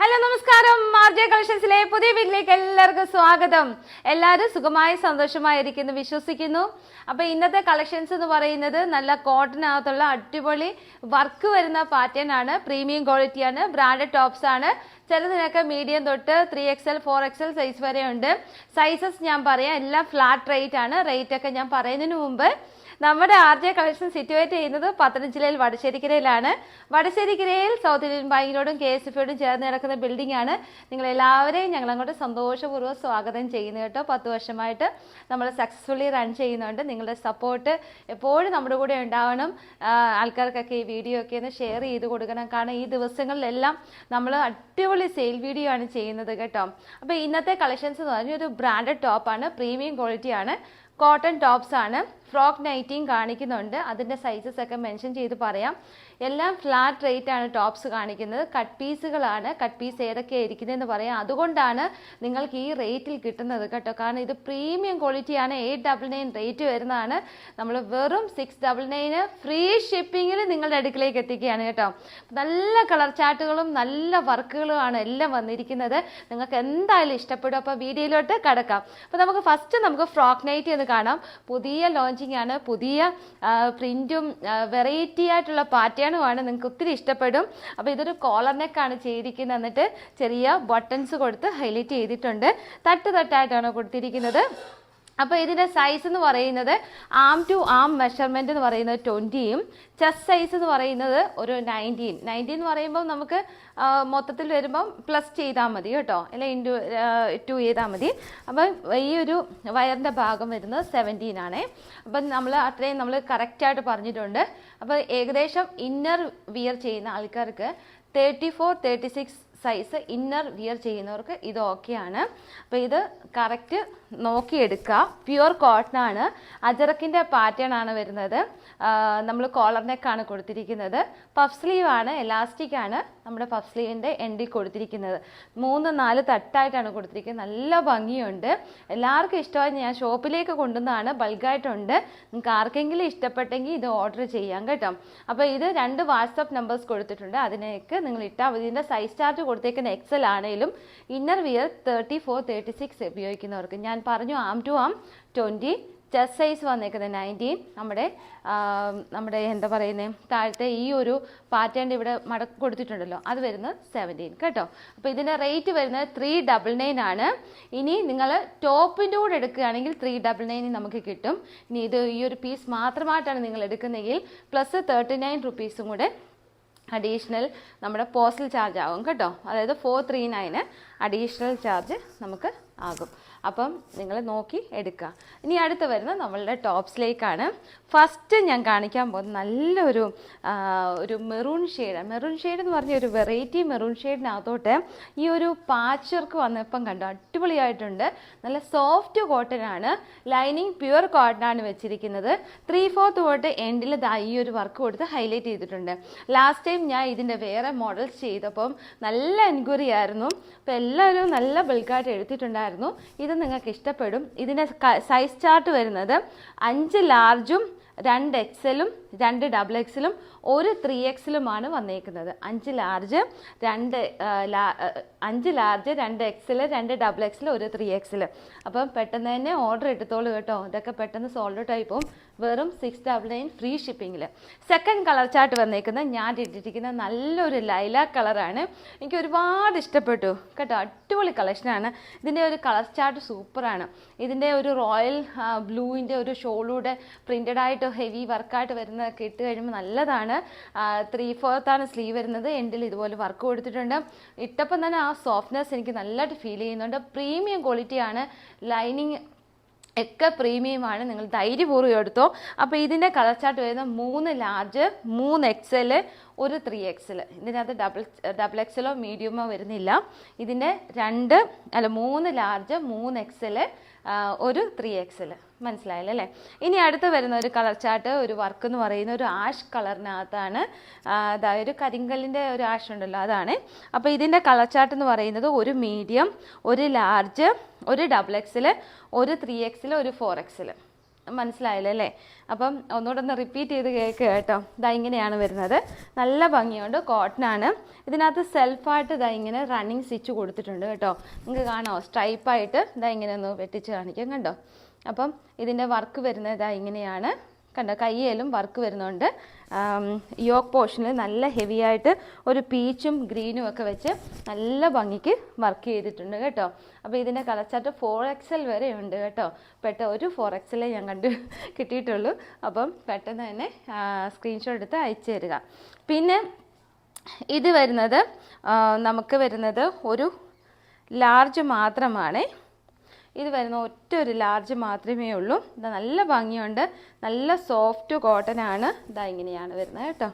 Hello നമസ്കാരം. മാർജെ കളക്ഷൻസിലെ പുതിയ വീട്ടിലേക്ക് എല്ലാവർക്കും സ്വാഗതം. എല്ലാവരും സുഖമായി സന്തോഷമായിരിക്കുന്നു വിശ്വസിക്കുന്നു. അപ്പോൾ ഇന്നത്തെ കളക്ഷൻസ് എന്ന് പറയുന്നത് നല്ല കോട്ടനകത്തുള്ള അടിപൊളി വർക്ക് വരുന്ന പാറ്റേൺ ആണ്. പ്രീമിയം ക്വാളിറ്റിയാണ് ബ്രാൻഡ് ബ്രാൻഡഡ് ടോപ്സ് ആണ്. ചിലതിനൊക്കെ മീഡിയം തൊട്ട് three XL four XL size വരെ ഉണ്ട് സൈസസ് ഞാൻ പറയാം. എല്ലാം ഫ്ലാറ്റ് റേറ്റ് ആണ്. റേറ്റ് ഒക്കെ ഞാൻ പറയുന്നതിന് മുമ്പ് നമ്മുടെ ആർ ജെ കളക്ഷൻ സിറ്റുവേറ്റ് ചെയ്യുന്നത് പത്തനംതിട്ടയിൽ ജില്ലയിൽ വടശ്ശേരിക്കരയിലാണ്. വടശ്ശേരിക്കരയിൽ സൗത്ത് ഇന്ത്യൻ ബാങ്കിനോടും കെ എസ് എഫിയോടും ചേർന്ന് കിടക്കുന്ന ബിൽഡിംഗ് ആണ്. നിങ്ങൾ എല്ലാവരെയും ഞങ്ങൾ അങ്ങോട്ട് സന്തോഷപൂർവം സ്വാഗതം ചെയ്യുന്നു കേട്ടോ. പത്ത് വർഷമായിട്ട് നമ്മൾ സക്സസ്ഫുള്ളി റൺ ചെയ്യുന്നുണ്ട്. നിങ്ങളുടെ സപ്പോർട്ട് എപ്പോഴും നമ്മുടെ കൂടെ ഉണ്ടാവണം. ആൾക്കാർക്കൊക്കെ ഈ വീഡിയോ ഒക്കെ ഒന്ന് ഷെയർ ചെയ്ത് കൊടുക്കണം. കാരണം ഈ ദിവസങ്ങളിലെല്ലാം നമ്മൾ അടിപൊളി സെയിൽ വീഡിയോ ആണ് ചെയ്യുന്നത് കേട്ടോ. അപ്പോൾ ഇന്നത്തെ കളക്ഷൻസ് എന്ന് പറഞ്ഞാൽ ഒരു ബ്രാൻഡഡ് ടോപ്പാണ് പ്രീമിയം ക്വാളിറ്റി ആണ് കോട്ടൺ ടോപ്സ് ആണ്. ഫ്രോക്ക് നൈറ്റിയും കാണിക്കുന്നുണ്ട്. അതിന്റെ സൈസസ് ഒക്കെ മെൻഷൻ ചെയ്ത് പറയാം. എല്ലാം ഫ്ലാറ്റ് റേറ്റ് ആണ് ടോപ്സ് കാണിക്കുന്നത്. കട്ട് പീസുകളാണ് കട്ട് പീസ് ഏതൊക്കെയാണ് ഇരിക്കുന്നതെന്ന് പറയാം. അതുകൊണ്ടാണ് നിങ്ങൾക്ക് ഈ റേറ്റിൽ കിട്ടുന്നത് കേട്ടോ. കാരണം ഇത് പ്രീമിയം ക്വാളിറ്റിയാണ് എയ്റ്റ് ഡബിൾ നയൻ റേറ്റ് വരുന്നതാണ്. നമ്മൾ വെറും സിക്സ് ഡബിൾ നയന് ഫ്രീ ഷിപ്പിങ്ങിൽ നിങ്ങളുടെ അടുക്കിലേക്ക് എത്തിക്കുകയാണ് കേട്ടോ. നല്ല കളർ ചാർട്ടുകളും നല്ല വർക്കുകളുമാണ് എല്ലാം വന്നിരിക്കുന്നത്. നിങ്ങൾക്ക് എന്തായാലും ഇഷ്ടപ്പെടും. അപ്പോൾ വീഡിയോയിലോട്ട് കടക്കാം. അപ്പോൾ നമുക്ക് ഫസ്റ്റ് നമുക്ക് ഫ്രോക്ക് നൈറ്റ് എന്ന് കാണാം. പുതിയ ലോഞ്ചിങ് ആണ് പുതിയ പ്രിന്റും വെറൈറ്റി ആയിട്ടുള്ള പാറ്റേണുമാണ് നിങ്ങൾക്ക് ഒത്തിരി ഇഷ്ടപ്പെടും. അപ്പോൾ ഇതൊരു കോളർ നെക്കാണ് ചെയ്തിരിക്കുന്നത്. എന്നിട്ട് ചെറിയ ബട്ടൺസ് കൊടുത്ത് ഹൈലൈറ്റ് ചെയ്തിട്ടുണ്ട്. തട്ട് തട്ടായിട്ടാണ് കൊടുത്തിരിക്കുന്നത്. അപ്പോൾ ഇതിന്റെ സൈസ് എന്ന് പറയുന്നത് ആം ടു ആം മെഷർമെന്റ് എന്ന് പറയുന്നത് ട്വന്റിയും ചെസ്റ്റ് സൈസ് എന്ന് പറയുന്നത് ഒരു നയന്റീൻ നയന്റീൻ എന്ന് പറയുമ്പോൾ നമുക്ക് മൊത്തത്തിൽ വരുമ്പം പ്ലസ് ചെയ്താൽ മതി കേട്ടോ. അല്ലെ ഇന്റു ടു ചെയ്താൽ മതി. അപ്പം ഈ ഒരു വയറിന്റെ ഭാഗം വരുന്നത് സെവന്റീൻ ആണ്. അപ്പം നമ്മൾ അത്രയും നമ്മൾ കറക്റ്റായിട്ട് പറഞ്ഞിട്ടുണ്ട്. അപ്പോൾ ഏകദേശം ഇന്നർ വിയർ ചെയ്യുന്ന ആൾക്കാർക്ക് thirty four thirty six size inner wear ചെയ്യുന്നവർക്ക് ഇത് ഓക്കെയാണ് അപ്പോൾ ഇത് കറക്റ്റ് നോക്കിയെടുക്കുക. പ്യുവർ കോട്ടൺ ആണ്. അജറക്കിന്റെ പാറ്റേൺ ആണ് വരുന്നത്. നമ്മൾ കോളർ നെക്കാണ് കൊടുത്തിരിക്കുന്നത്. പഫ് സ്ലീവ് ആണ് എലാസ്റ്റിക് ആണ് നമ്മുടെ പഫ് സ്ലീവിന്റെ എൻഡിൽ കൊടുത്തിരിക്കുന്നത്. മൂന്ന് നാല് തട്ടായിട്ടാണ് കൊടുത്തിരിക്കുന്നത്. നല്ല ഭംഗിയുണ്ട്. എല്ലാവർക്കും ഇഷ്ടമായി ഞാൻ ഷോപ്പിലേക്ക് കൊണ്ടുവന്നതാണ്. ബൾക്കായിട്ടുണ്ട് നിങ്ങൾക്ക് ആർക്കെങ്കിലും ഇഷ്ടപ്പെട്ടെങ്കിൽ ഇത് ഓർഡർ ചെയ്യാം കേട്ടോ. അപ്പോൾ ഇത് രണ്ട് വാട്സപ്പ് നമ്പേഴ്സ് കൊടുത്തിട്ടുണ്ട്. അതിനേക്ക് നിങ്ങൾ ഇട്ടാൽ മതി. ഇതിന്റെ സൈസ് ചാർജ് കൊടുത്തേക്കുന്ന എക്സൽ ആണെങ്കിലും inner wear thirty four thirty six ഉപയോഗിക്കുന്നവർക്ക്. ഞാൻ പറഞ്ഞു arm to arm twenty chest size വന്നേക്കുന്നത് നയന്റീൻ നമ്മുടെ നമ്മുടെ എന്താ പറയുന്നത് താഴത്തെ ഈ ഒരു പാറ്റേൺ ഇവിടെ മടക്ക് കൊടുത്തിട്ടുണ്ടല്ലോ അത് വരുന്നത് സെവന്റീൻ കേട്ടോ? അപ്പോൾ ഇതിന്റെ റേറ്റ് വരുന്നത് ത്രീ ഡബിൾ നയൻ ആണ്. ഇനി നിങ്ങൾ ടോപ്പിന്റെ കൂടെ എടുക്കുകയാണെങ്കിൽ ത്രീ ഡബിൾ നയൻ നമുക്ക് കിട്ടും. ഇനി ഇത് ഈ ഒരു പീസ് മാത്രമായിട്ടാണ് നിങ്ങൾ എടുക്കുന്നതെങ്കിൽ പ്ലസ് തേർട്ടി നയൻ റുപ്പീസും കൂടെ അഡീഷണൽ നമ്മുടെ പോസ്റ്റൽ ചാർജ് ആകും കേട്ടോ? അതായത് four three nine additional charge നമുക്ക് ആകും. അപ്പം നിങ്ങൾ നോക്കി എടുക്കുക ഇനി അടുത്ത് വരുന്നത് നമ്മളുടെ ടോപ്സിലേക്കാണ്. ഫസ്റ്റ് ഞാൻ കാണിക്കാൻ പോകുന്ന നല്ലൊരു ഒരു മെറൂൺ ഷെയ്ഡ്. മെറൂൺ ഷെയ്ഡ് എന്ന് പറഞ്ഞ ഒരു വെറൈറ്റി മെറൂൺ ഷെയ്ഡിനകത്തോട്ട് ഈ ഒരു പാച്ച് വർക്ക് വന്നപ്പം കണ്ടു? അടിപൊളിയായിട്ടുണ്ട്. നല്ല സോഫ്റ്റ് കോട്ടൺ ആണ്. ലൈനിങ് പ്യുവർ കോട്ടൺ ആണ് വെച്ചിരിക്കുന്നത്. ത്രീ ഫോർത്ത് തൊട്ട് എൻഡിൽ ഈ ഒരു വർക്ക് കൊടുത്ത് ഹൈലൈറ്റ് ചെയ്തിട്ടുണ്ട്. ലാസ്റ്റ് ടൈം ഞാൻ ഇതിന്റെ വേറെ മോഡൽസ് ചെയ്തപ്പം നല്ല എൻക്വയറി ആയിരുന്നു. അപ്പോൾ എല്ലാവരും നല്ല ബൾക്കായിട്ട് എടുത്തിട്ടുണ്ടായിരുന്നു. ഇത് നിങ്ങൾക്ക് ഇഷ്ടപ്പെടും. ഇതിന്റെ സൈസ് ചാർട്ട് വരുന്നത് അഞ്ച് ലാർജും രണ്ട് എക്സലും രണ്ട് ഡബിൾ എക്സലും ഒരു ത്രീ എക്സലുമാണ് വന്നേക്കുന്നത്. അഞ്ച് ലാർജ് രണ്ട് അഞ്ച് ലാർജ് രണ്ട് എക്സൽ രണ്ട് ഡബിൾ എക്സൽ ഒരു ത്രീ എക്സൽ അപ്പം പെട്ടെന്ന് തന്നെ ഓർഡർ എടുത്തോളൂ കേട്ടോ. ഇതൊക്കെ പെട്ടെന്ന് സോൾഡ് ഔട്ട് ആയി പോകും. വെറും സിക്സ് ഡബിൾ നയൻ ഫ്രീ ഷിപ്പിങ്ങിൽ സെക്കൻഡ് കളർ ചാർട്ട് വന്നേക്കുന്നത് ഞാൻ ഇട്ടിരിക്കുന്ന നല്ലൊരു ലൈല കളറാണ് എനിക്ക് ഒരുപാട് ഇഷ്ടപ്പെട്ടു. കേട്ടോ അടിപൊളി കളക്ഷനാണ് ഇതിന്റെ ഒരു കളർ ചാർട്ട് സൂപ്പറാണ് ഇതിന്റെ ഒരു റോയൽ ബ്ലൂവിന്റെ ഒരു ഷോളൂടെ പ്രിന്റഡ് ആയിട്ട് ഹെവി വർക്കായിട്ട് വരുന്നതൊക്കെ ഇട്ട് കഴിയുമ്പോൾ നല്ലതാണ്. ത്രീ ഫോർത്താണ് സ്ലീവ് വരുന്നത്. എൻഡിൽ ഇതുപോലെ വർക്ക് കൊടുത്തിട്ടുണ്ട്. ഇട്ടപ്പം തന്നെ ആ സോഫ്റ്റ്നെസ് എനിക്ക് നല്ലതായിട്ട് ഫീൽ ചെയ്യുന്നുണ്ട്. പ്രീമിയം ക്വാളിറ്റിയാണ് ലൈനിങ് ഒക്കെ പ്രീമിയമാണ് നിങ്ങൾ ധൈര്യപൂർവം എടുത്തോ. അപ്പോൾ ഇതിന്റെ കളർ ചാർട്ട് വരുന്ന മൂന്ന് ലാർജ് മൂന്ന് എക്സൽ ഒരു ത്രീ എക്സൽ ഇതിനകത്ത് ഡബിൾ ഡബിൾ എക്സലോ മീഡിയമോ വരുന്നില്ല. ഇതിന്റെ രണ്ട് അല്ല മൂന്ന് ലാർജ് മൂന്ന് എക്സൽ ഒരു ത്രീ എക്സൽ മനസ്സിലായല്ലോ? അല്ലേ ഇനി അടുത്ത് വരുന്ന ഒരു കളർ ചാർട്ട് ഒരു വർക്ക് എന്ന് പറയുന്ന ഒരു ആഷ് കളറിനകത്താണ് അതായത് ഒരു കരിങ്കല്ലിന്റെ ഒരു ആഷ് ഉണ്ടല്ലോ അതാണ്. അപ്പോൾ ഇതിന്റെ കളർ ചാർട്ട് എന്ന് പറയുന്നത് ഒരു മീഡിയം ഒരു ലാർജ് ഒരു ഡബിൾ എക്സിൽ ഒരു ത്രീ എക്സിൽ ഒരു ഫോർ എക്സിൽ മനസ്സിലായല്ലോ അല്ലേ അപ്പം ഒന്നുകൂടെ ഒന്ന് റിപ്പീറ്റ് ചെയ്ത് കേൾക്കുക കേട്ടോ. ഇതാ ഇങ്ങനെയാണ് വരുന്നത്. നല്ല ഭംഗിയുണ്ട്. കോട്ടൺ ആണ്. ഇതിനകത്ത് സെൽഫായിട്ട് ഇതാ ഇങ്ങനെ റണ്ണിങ് സ്റ്റിച്ച് കൊടുത്തിട്ടുണ്ട് കേട്ടോ. നിങ്ങൾക്ക് കാണാമോ? സ്ട്രൈപ്പായിട്ട് ഇതാ ഇങ്ങനെ ഒന്ന് വെട്ടിച്ച് കാണിക്കാം. കണ്ടോ? അപ്പം ഇതിന്റെ വർക്ക് വരുന്നത് ഇതാ ഇങ്ങനെയാണ്. കണ്ടോ കയ്യിലും വർക്ക് വരുന്നുണ്ട്. യോക്ക് പോർഷനിൽ നല്ല ഹെവി ആയിട്ട് ഒരു പീച്ചും ഗ്രീനും ഒക്കെ വെച്ച് നല്ല ഭംഗിക്ക് വർക്ക് ചെയ്തിട്ടുണ്ട് കേട്ടോ. അപ്പോൾ ഇതിന്റെ കളർ ചാർട്ട് ഫോർ എക്സൽ വരെ ഉണ്ട് കേട്ടോ. പെട്ട ഒരു ഫോർ എക്സലേ ഞാൻ കണ്ട് കിട്ടിയിട്ടുള്ളൂ. അപ്പം പെട്ടെന്ന് തന്നെ സ്ക്രീൻഷോട്ട് എടുത്ത് അയച്ചു തരിക. പിന്നെ ഇത് വരുന്നത് നമുക്ക് വരുന്നത് ഒരു ലാർജ് മാത്രമാണ്. ഇത് വരുന്ന ഒറ്റ ഒരു ലാർജ് മാത്രമേ ഉള്ളൂ. ഇത് നല്ല ഭംഗിയുണ്ട്. നല്ല സോഫ്റ്റ് കോട്ടൺ ആണ്. ഇതാ ഇങ്ങനെയാണ് വരുന്നത് കേട്ടോ.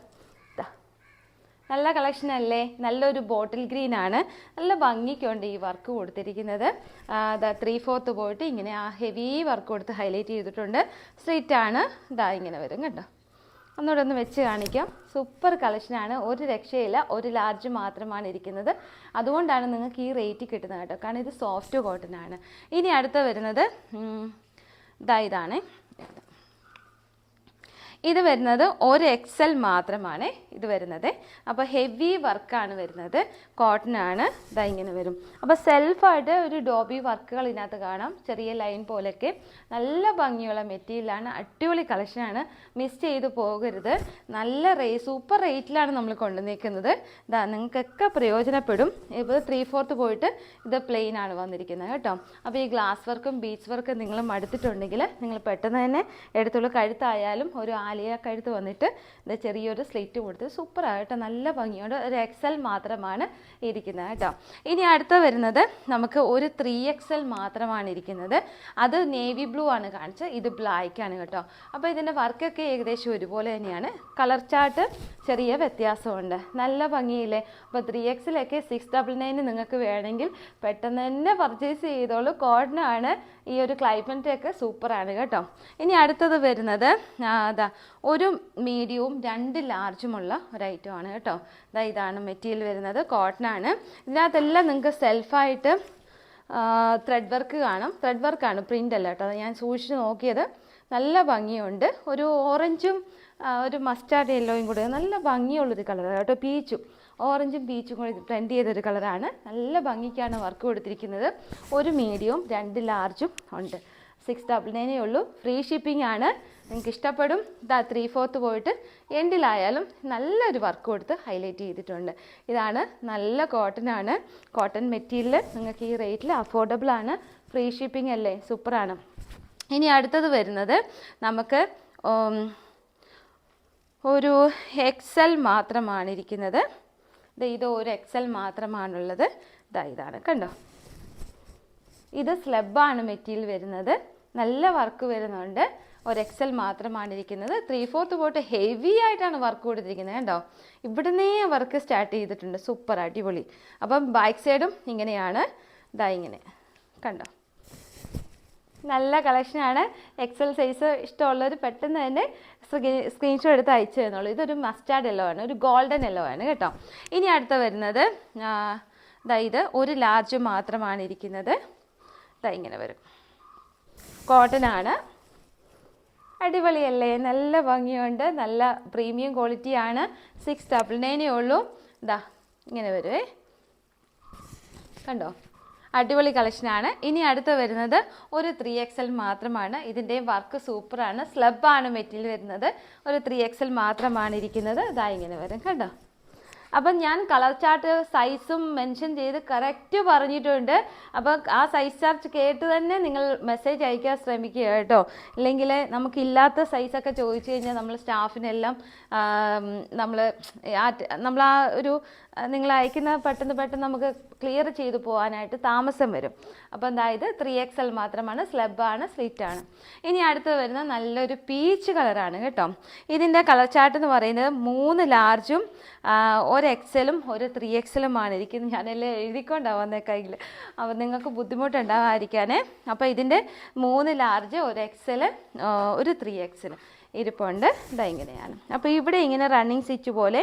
നല്ല കളക്ഷൻ അല്ലേ? നല്ലൊരു ബോട്ടിൽ ഗ്രീൻ ആണ്. നല്ല ഭംഗിക്കുണ്ട് ഈ വർക്ക് കൊടുത്തിരിക്കുന്നത്. ഇതാ ത്രീ ഫോർത്ത് പോയിട്ട് ഇങ്ങനെ ആ ഹെവി വർക്ക് കൊടുത്ത് ഹൈലൈറ്റ് ചെയ്തിട്ടുണ്ട്. സ്ട്രീറ്റ് ആണ്. ഇതാ ഇങ്ങനെ വരും കേട്ടോ. ഒന്നുകൂടെ ഒന്ന് വെച്ച് കാണിക്കാം. സൂപ്പർ കളക്ഷനാണ് ഒരു രക്ഷയില്ല ഒരു ലാർജ് മാത്രമാണ് ഇരിക്കുന്നത്. അതുകൊണ്ടാണ് നിങ്ങൾക്ക് ഈ റേറ്റ് കിട്ടുന്നത് കേട്ടോ. കാരണം ഇത് സോഫ്റ്റ് കോട്ടൺ ആണ്. ഇനി അടുത്ത വരുന്നത് ഇതാ ഇതാണ്. ഇത് വരുന്നത് ഒരു എക്സൽ മാത്രമാണ്. ഇത് വരുന്നത്. അപ്പോൾ ഹെവി വർക്കാണ് വരുന്നത്. കോട്ടൺ ആണ്. ഇതാ ഇങ്ങനെ വരും. അപ്പോൾ സെൽഫായിട്ട് ഒരു ഡോബി വർക്കുകൾ ഇതിനകത്ത് കാണാം. ചെറിയ ലൈൻ പോലെയൊക്കെ. നല്ല ഭംഗിയുള്ള മെറ്റീരിയലാണ് അടിപൊളി കളക്ഷനാണ് മിസ് ചെയ്ത് പോകരുത്. നല്ല റേ സൂപ്പർ റേറ്റിലാണ് നമ്മൾ കൊണ്ടുവന്നിരിക്കുന്നത് ഇതാ നിങ്ങൾക്കൊക്കെ പ്രയോജനപ്പെടും. ഇപ്പോൾ ത്രീ ഫോർത്ത് പോയിട്ട് ഇത് പ്ലെയിൻ ആണ് വന്നിരിക്കുന്നത് കേട്ടോ. അപ്പോൾ ഈ ഗ്ലാസ് വർക്കും ബീച്ച് വർക്കും നിങ്ങൾ മടുത്തിട്ടുണ്ടെങ്കിൽ നിങ്ങൾ പെട്ടെന്ന് തന്നെ എടുത്തുള്ള കഴുത്തായാലും ഒരു ആലിയ എടുത്ത് വന്നിട്ട് ഇത് ചെറിയൊരു സ്ലിറ്റ് കൊടുത്ത് സൂപ്പറായിട്ട് നല്ല ഭംഗിയോട് ഒരു എക്സൽ മാത്രമാണ് ഇരിക്കുന്നത് കേട്ടോ. ഇനി അടുത്ത വരുന്നത് നമുക്ക് ഒരു ത്രീ എക്സൽ മാത്രമാണ് ഇരിക്കുന്നത്. അത് നേവി ബ്ലൂ ആണ് കാണിച്ചത്. ഇത് ബ്ലാക്ക് ആണ് കേട്ടോ. അപ്പോൾ ഇതിന്റെ വർക്കൊക്കെ ഏകദേശം ഒരുപോലെ തന്നെയാണ്. കളർ ചാർട്ട് ചെറിയ വ്യത്യാസമുണ്ട്. നല്ല ഭംഗിയില്ലേ? അപ്പോൾ ത്രീ എക്സിലൊക്കെ സിക്സ് ഡബിൾ നയൻ നിങ്ങൾക്ക് വേണമെങ്കിൽ പെട്ടെന്ന് തന്നെ പർച്ചേസ് ചെയ്തോളൂ. കോട്ടനാണ് ഈ ഒരു ക്ലൈമറ്റൊക്കെ സൂപ്പറാണ് കേട്ടോ. ഇനി അടുത്തത് വരുന്നത് അതാ ഒരു മീഡിയവും രണ്ട് ലാർജുമുള്ള ഒരു ഐറ്റം ആണ് കേട്ടോ. ഇതാ ഇതാണ് മെറ്റീരിയൽ വരുന്നത്. കോട്ടൺ ആണ്. ഇതിനകത്തെല്ലാം നിങ്ങൾക്ക് സെൽഫായിട്ട് ത്രെഡ് വർക്ക് കാണും. ത്രെഡ് വർക്കാണ് പ്രിന്റ് അല്ല കേട്ടോ. ഞാൻ സൂക്ഷിച്ച് നോക്കിയത്. നല്ല ഭംഗിയുണ്ട്. ഒരു ഓറഞ്ചും ഒരു മസ്റ്റാർഡ് യെല്ലോയും കൂടെ നല്ല ഭംഗിയുള്ളൊരു കളറാണ് കേട്ടോ. പീച്ചും ഓറഞ്ചും പീച്ചും കൂടി ബ്ലെൻഡ് ചെയ്തൊരു കളറാണ് നല്ല ഭംഗിക്കാണ് വർക്ക് കൊടുത്തിരിക്കുന്നത്. ഒരു മീഡിയവും രണ്ട് ലാർജും ഉണ്ട്. സിക്സ് ഡബിൾ നയനേ ഉള്ളൂ. ഫ്രീ ഷിപ്പിംഗ് ആണ്. നിങ്ങൾക്ക് ഇഷ്ടപ്പെടും. ഇതാ ത്രീ ഫോർത്ത് പോയിട്ട് എൻഡിലായാലും നല്ലൊരു വർക്ക് കൊടുത്ത് ഹൈലൈറ്റ് ചെയ്തിട്ടുണ്ട്. ഇതാണ് നല്ല കോട്ടൺ ആണ്. കോട്ടൺ മെറ്റീരിയൽ നിങ്ങൾക്ക് ഈ റേറ്റിൽ അഫോർഡബിൾ ആണ്. ഫ്രീ ഷിപ്പിംഗ് അല്ലേ? സൂപ്പറാണ് ഇനി അടുത്തത് വരുന്നത് നമുക്ക് ഒരു എക്സൽ മാത്രമാണ് ഇരിക്കുന്നത്. ഇത് ഒരു എക്സൽ മാത്രമാണുള്ളത്. ഇതാ ഇതാണ് കണ്ടോ? ഇത് സ്ലബാണ് മെറ്റീരിയൽ വരുന്നത്. നല്ല വർക്ക് വരുന്നുണ്ട്. ഒരു എക്സൽ മാത്രമാണ് ഇരിക്കുന്നത്. ത്രീ ഫോർത്ത് പോട്ട് ഹെവി ആയിട്ടാണ് വർക്ക് കൊടുത്തിരിക്കുന്നത് കേട്ടോ. ഇവിടുന്നേ വർക്ക് സ്റ്റാർട്ട് ചെയ്തിട്ടുണ്ട്. സൂപ്പർ അടിപൊളി. അപ്പം ബാക്ക് സൈഡും ഇങ്ങനെയാണ്. ഇതാ ഇങ്ങനെ. കണ്ടോ? നല്ല കളക്ഷനാണ് എക്സൽ സൈസ് ഇഷ്ടമുള്ളവർ പെട്ടെന്ന് തന്നെ സ്ക്രീൻഷോട്ട് എടുത്ത് അയച്ചു തന്നോളൂ. ഇതൊരു മസ്റ്റാർഡ് യെല്ലോ ആണ്. ഒരു ഗോൾഡൻ യെല്ലോ ആണ് കേട്ടോ. ഇനി അടുത്ത വരുന്നത് ഇതാ ഇത് ഒരു ലാർജ് മാത്രമാണ് ഇരിക്കുന്നത്. ഇതാ ഇങ്ങനെ വരും. കോട്ടൺ ആണ്. അടിപൊളിയല്ലേ നല്ല ഭംഗിയുണ്ട്. നല്ല പ്രീമിയം ക്വാളിറ്റി ആണ്. സിക്സ് ഡബിൾ നയനേ ഉള്ളൂ. ഇതാ ഇങ്ങനെ വരുവേ. കണ്ടോ? അടിപൊളി കളക്ഷനാണ് ഇനി അടുത്ത് വരുന്നത് ഒരു ത്രീ എക്സൽ മാത്രമാണ്. ഇതിന്റെ വർക്ക് സൂപ്പറാണ് സ്ലബാണ് മെറ്റീരിയൽ വരുന്നത്. ഒരു ത്രീ എക്സൽ മാത്രമാണ് ഇരിക്കുന്നത്. ഇതാ ഇങ്ങനെ വരും. കണ്ടോ? അപ്പം ഞാൻ കളർ ചാർട്ട് സൈസും മെൻഷൻ ചെയ്ത് കറക്റ്റ് പറഞ്ഞിട്ടുണ്ട്. അപ്പോൾ ആ സൈസ് ചാർട്ട് കേട്ട് തന്നെ നിങ്ങൾ മെസ്സേജ് അയക്കാൻ ശ്രമിക്കുക കേട്ടോ. ഇല്ലെങ്കിൽ നമുക്കില്ലാത്ത സൈസൊക്കെ ചോദിച്ചു കഴിഞ്ഞാൽ നമ്മൾ സ്റ്റാഫിനെല്ലാം നമ്മൾ നമ്മൾ ആ ഒരു നിങ്ങൾ അയക്കുന്ന പെട്ടെന്ന് പെട്ടെന്ന് നമുക്ക് ക്ലിയർ ചെയ്തു പോകാനായിട്ട് താമസം വരും. അപ്പോൾ അതായത് ത്രീ എക്സ് എൽ മാത്രമാണ് സ്ലബാണ് സ്ലിറ്റാണ് ഇനി അടുത്ത് വരുന്ന നല്ലൊരു പീച്ച് കളറാണ് കേട്ടോ. ഇതിന്റെ കളർ ചാർട്ട് എന്ന് പറയുന്നത് മൂന്ന് ലാർജും ഒരു എക്സലും ഒരു ത്രീ എക്സലുമാണ് ഇരിക്കുന്നത് ഞാനെല്ലാം എഴുതിക്കൊണ്ടാണ് വന്നേ കയ്യിൽ അപ്പോൾ നിങ്ങൾക്ക് ബുദ്ധിമുട്ടുണ്ടാവാതിരിക്കാനേ. അപ്പോൾ ഇതിന്റെ മൂന്ന് ലാർജ് ഒരു എക്സൽ ഒരു ത്രീ എക്സൽ ഇരിപ്പുണ്ട്. ഇതാ ഇങ്ങനെയാണ്. അപ്പോൾ ഇവിടെ ഇങ്ങനെ റണ്ണിങ് സ്റ്റിച്ച് പോലെ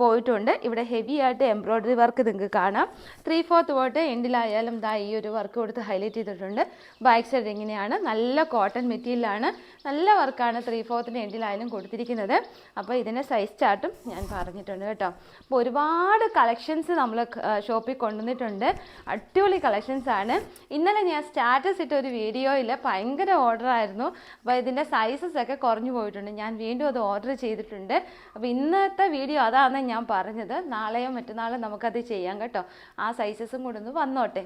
പോയിട്ടുണ്ട്. ഇവിടെ ഹെവി ആയിട്ട് എംബ്രോയ്ഡറി വർക്ക് നിങ്ങൾക്ക് കാണാം. ത്രീ ഫോർത്ത് പോയിട്ട് എൻഡിലായാലും ദാ ഈ ഒരു വർക്ക് കൊടുത്ത് ഹൈലൈറ്റ് ചെയ്തിട്ടുണ്ട്. ബാക്ക് സൈഡ് ഇങ്ങനെയാണ്. നല്ല കോട്ടൺ മെറ്റീരിയലാണ് നല്ല വർക്കാണ് ത്രീ ഫോർത്തിന്റെ എൻഡിലായാലും കൊടുത്തിരിക്കുന്നത്. അപ്പോൾ ഇതിന്റെ സൈസ് ചാർട്ടും ഞാൻ പറഞ്ഞിട്ടുണ്ട് കേട്ടോ. അപ്പോൾ ഒരുപാട് കളക്ഷൻസ് നമ്മൾ ഷോപ്പിൽ കൊണ്ടുവന്നിട്ടുണ്ട്. അടിപൊളി കളക്ഷൻസ് ആണ്. ഇന്നലെ ഞാൻ സ്റ്റാറ്റസ് ഇട്ട ഒരു വീഡിയോയിൽ ഭയങ്കര ഓർഡർ ആയിരുന്നു. അപ്പോൾ ഇതിന്റെ സൈസസ് ഒക്കെ കുറഞ്ഞു പോയിട്ടുണ്ട്. ഞാൻ വീണ്ടും അത് ഓർഡർ ചെയ്തിട്ടുണ്ട്. അപ്പോൾ ഇന്നത്തെ വീഡിയോ അതാണ് ഞാൻ പറഞ്ഞത്. നാളെയോ മറ്റന്നാളോ നമുക്കത് ചെയ്യാം കേട്ടോ. ആ സൈസസും കൂടെ ഒന്ന് വന്നോട്ടെ.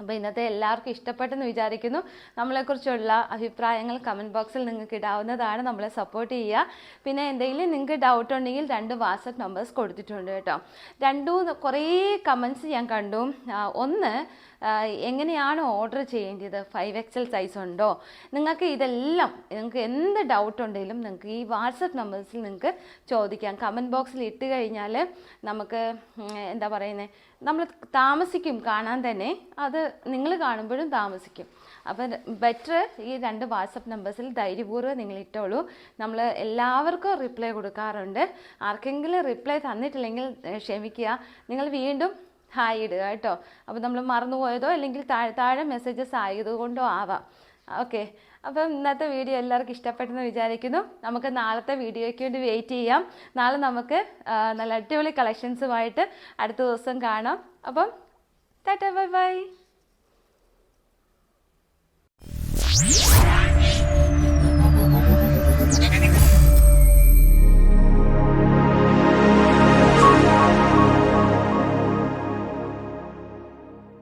അപ്പോൾ ഇന്നത്തെ എല്ലാവർക്കും ഇഷ്ടപ്പെട്ടെന്ന് വിചാരിക്കുന്നു. നമ്മളെക്കുറിച്ചുള്ള അഭിപ്രായങ്ങൾ കമന്റ് ബോക്സിൽ നിങ്ങൾക്ക് ഇടാവുന്നതാണ്. നമ്മളെ സപ്പോർട്ട് ചെയ്യുക. പിന്നെ എന്തെങ്കിലും നിങ്ങൾക്ക് ഡൗട്ട് ഉണ്ടെങ്കിൽ രണ്ട് വാട്സപ്പ് നമ്പേഴ്സ് കൊടുത്തിട്ടുണ്ട് കേട്ടോ. രണ്ടും കുറേ കമൻസ് ഞാൻ കണ്ടു. ഒന്ന് എങ്ങനെയാണ് ഓർഡർ ചെയ്യേണ്ടത്? ഫൈവ് എക്സൽ സൈസ് ഉണ്ടോ? നിങ്ങൾക്ക് ഇതെല്ലാം നിങ്ങൾക്ക് എന്ത് ഡൗട്ട് ഉണ്ടെങ്കിലും നിങ്ങൾക്ക് ഈ വാട്സപ്പ് നമ്പേഴ്സിൽ നിങ്ങൾക്ക് ചോദിക്കാം. കമന്റ് ബോക്സിൽ ഇട്ട് കഴിഞ്ഞാൽ നമുക്ക് എന്താ പറയുന്നത് നമ്മൾ താമസിക്കും കാണാൻ തന്നെ അത് നിങ്ങൾ കാണുമ്പോഴും താമസിക്കും. അപ്പം ബെറ്റർ ഈ രണ്ട് വാട്സപ്പ് നമ്പേഴ്സിൽ ധൈര്യപൂർവം നിങ്ങൾ ഇട്ടോളൂ. നമ്മൾ എല്ലാവർക്കും റിപ്ലൈ കൊടുക്കാറുണ്ട്. ആർക്കെങ്കിലും റിപ്ലൈ തന്നിട്ടില്ലെങ്കിൽ ക്ഷമിക്കുക. നിങ്ങൾ വീണ്ടും ഹായ് ഇടുക കേട്ടോ. അപ്പോൾ നമ്മൾ മറന്നുപോയതോ അല്ലെങ്കിൽ താഴെ താഴെ മെസ്സേജസ് ആയതുകൊണ്ടോ ആവാം. ഓക്കെ അപ്പം ഇന്നത്തെ വീഡിയോ എല്ലാവർക്കും ഇഷ്ടപ്പെട്ടെന്ന് വിചാരിക്കുന്നു. നമുക്ക് നാളത്തെ വീഡിയോയ്ക്ക് വേണ്ടി വെയിറ്റ് ചെയ്യാം. നാളെ നമുക്ക് നല്ല അടിപൊളി കളക്ഷൻസുമായിട്ട് അടുത്ത ദിവസം കാണാം. അപ്പം ടാറ്റ ബൈ ബൈ.